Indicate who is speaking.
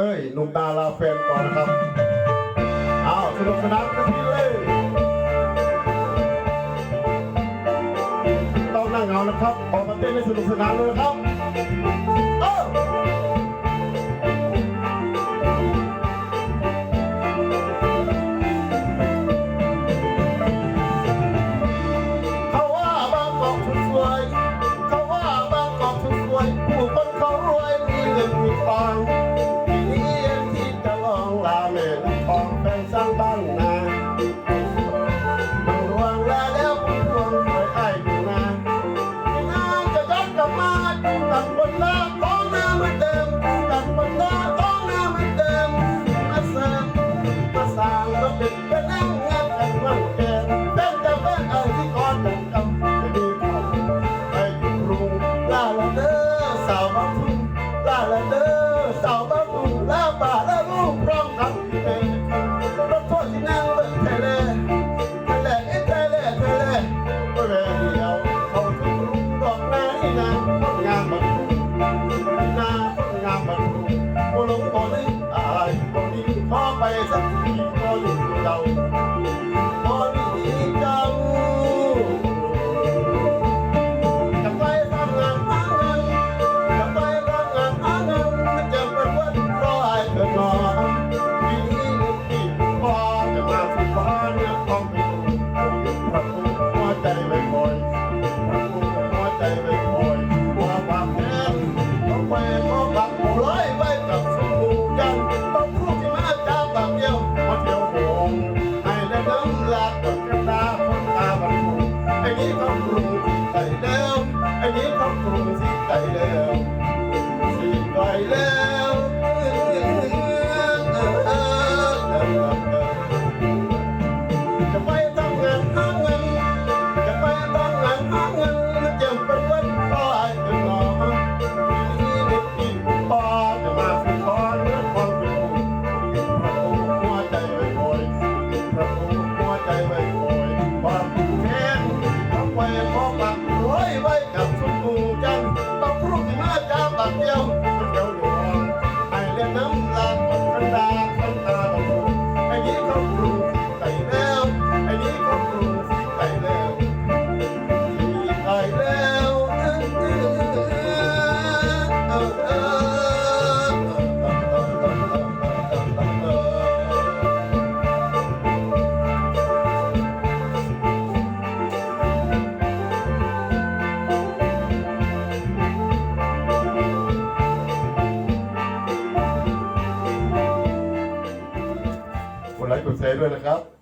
Speaker 1: เต้ยนุ่มดาราแฟนก่อนะครับอ้าวสนุกสนานกันทีเลยต้องนั่งเงานะครับออกมาเต้นให้สนุกสนานเลยครับเออเขาว่าบางกอกสวยผู้คนเขารวยมีเงินมีทอง บ่ลืมตาอยู่บ่มีขอไปสักทีก็อยู่เรา 이 덕분에 다 이래요 คนดาคนตาคนหูไอนี้ก็ครูใส่แล้วไอนี้ก็ครูส่แก่แล้วเออเออเออ ค์กดแชร์ด้วยนะครับ